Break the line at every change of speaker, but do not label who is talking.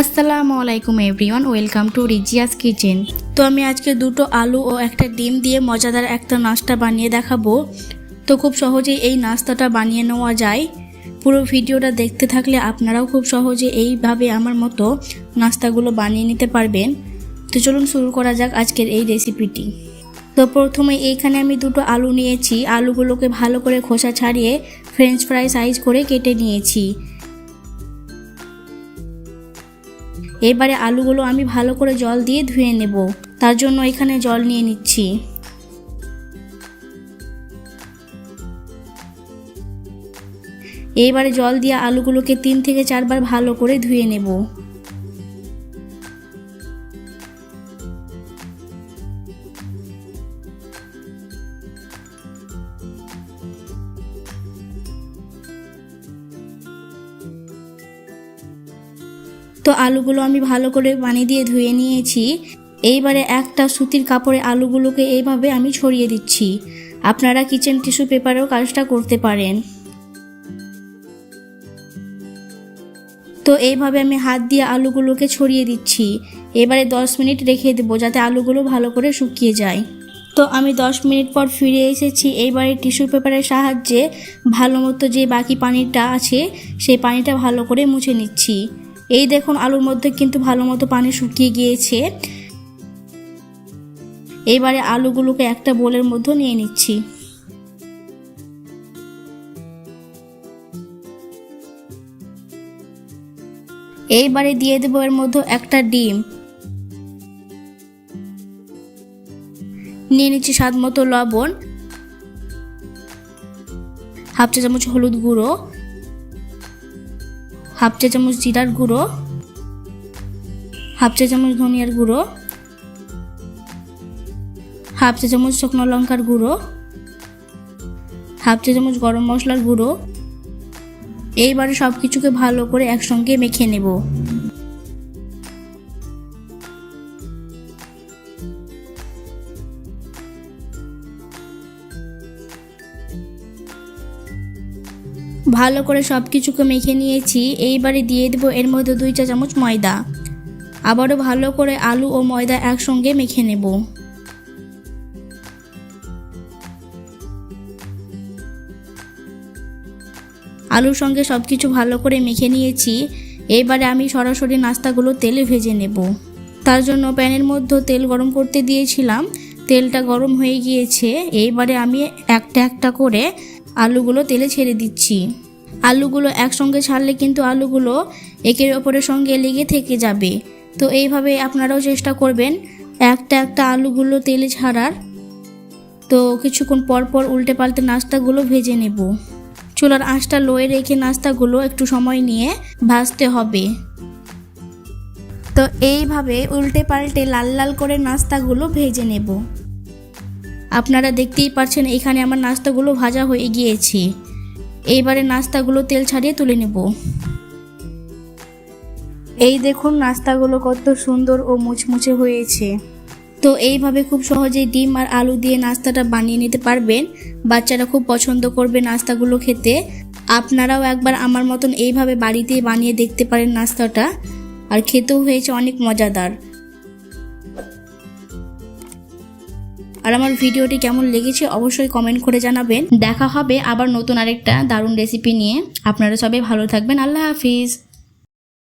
আসসালামু আলাইকুম everyone, welcome to Rizia's kitchen. তো আমি আজকে দুটো আলু ও একটা ডিম দিয়ে মজাদার একটা নাস্তা বানিয়ে দেখাবো। তো খুব সহজেই এই নাস্তাটা বানিয়ে নেওয়া যায়। পুরো ভিডিওটা দেখতে থাকলে আপনারাও খুব সহজে এইভাবে আমার মতো নাস্তাগুলো বানিয়ে নিতে পারবেন। তো চলুন শুরু করা যাক আজকের এই রেসিপিটি। তো প্রথমে এইখানে আমি দুটো আলু নিয়েছি। আলুগুলোকে ভালো করে খোসা ছাড়িয়ে ফ্রেঞ্চ ফ্রাই সাইজ করে কেটে নিয়েছি। এবারে আলুগুলো আমি ভালো করে জল দিয়ে ধুয়ে নেব। তার জন্য এখানে জল নিয়ে নিচ্ছি। এইবারে জল দিয়ে আলুগুলোকে তিন থেকে চারবার ভালো করে ধুয়ে নেব। তো আলুগুলো আমি ভালো করে পানি দিয়ে ধুয়ে নিয়েছি। এইবারে একটা সুতির কাপড়ে আলুগুলোকে এইভাবে আমি ছড়িয়ে দিচ্ছি। আপনারা কিচেন টিস্যু পেপারেও কাজটা করতে পারেন। তো এইভাবে আমি হাত দিয়ে আলুগুলোকে ছড়িয়ে দিচ্ছি। এবারে দশ মিনিট রেখে দেবো যাতে আলুগুলো ভালো করে শুকিয়ে যায়। তো আমি দশ মিনিট পর ফিরে এসেছি। এইবারে টিস্যু পেপারের সাহায্যে ভালো মতো যে বাকি পানিটা আছে, সেই পানিটা ভালো করে মুছে নিচ্ছি। এই দেখুন আলুর মধ্যে কিন্তু ভালো মতো পানি শুকিয়ে গিয়েছে। এবারে আলুগুলোকে একটা বোলের মধ্যে নিয়ে নিচ্ছি। এইবারে দিয়ে দেবো এর মধ্যে একটা ডিম। নিয়ে নিচ্ছি স্বাদ মতো লবণ। হাফ চা চামচ হলুদ গুঁড়ো। হাফ চা চামচ জিরার গুঁড়ো, হাফ চা চামচ ধনিয়ার গুঁড়ো, হাফ চা চামচ শুকনো লঙ্কার গুঁড়ো, হাফ চা চামচ গরম মশলার গুঁড়ো। এইবারে সব কিছুকে ভালো করে একসঙ্গে মেখে নেব। ভালো করে সব কিছুকে মেখে নিয়েছি। এইবারে দিয়ে দেবো এর মধ্যে দুই চা চামচ ময়দা। আবারও ভালো করে আলু ও ময়দা একসঙ্গে মেখে নেব। আলুর সঙ্গে সব কিছু ভালো করে মেখে নিয়েছি। এবারে আমি সরাসরি নাস্তাগুলো তেলে ভেজে নেব। তার জন্য প্যানের মধ্যে তেল গরম করতে দিয়েছিলাম। তেলটা গরম হয়ে গিয়েছে। এইবারে আমি একটা একটা করে আলুগুলো তেলে ছেড়ে দিচ্ছি। আলুগুলো একসঙ্গে ছাড়লে কিন্তু আলুগুলো একের ওপরের সঙ্গে লেগে থেকে যাবে। তো এইভাবে আপনারাও চেষ্টা করবেন একটা একটা আলুগুলো তেলে ছাড়ার। তো কিছুক্ষণ পর পর উল্টে পাল্টে নাস্তাগুলো ভেজে নেব। চুলার আঁচটা লোয়ে রেখে নাস্তাগুলো একটু সময় নিয়ে ভাজতে হবে। তো এইভাবে উল্টে পাল্টে লাল লাল করে নাস্তাগুলো ভেজে নেব। আপনারা দেখতেই পাচ্ছেন এখানে আমার নাস্তাগুলো ভাজা হয়ে গিয়েছে। এইবারে নাস্তাগুলো তেল ছাড়িয়ে তুলে নেব। এই দেখুন নাস্তাগুলো কত সুন্দর ও মুচমুচে হয়েছে। তো এইভাবে খুব সহজেই ডিম আর আলু দিয়ে নাস্তাটা বানিয়ে নিতে পারবেন। বাচ্চারা খুব পছন্দ করবে নাস্তাগুলো খেতে। আপনারাও একবার আমার মতন এইভাবে বাড়িতেই বানিয়ে দেখতে পারেন নাস্তাটা। আর খেতেও হয়েছে অনেক মজাদার। আর আমার ভিডিওটি কেমন লেগেছে অবশ্যই কমেন্ট করে জানাবেন। দেখা হবে আবার নতুন আরেকটা দারুণ রেসিপি নিয়ে। আপনারা সবাই ভালো থাকবেন। আল্লাহ হাফিজ।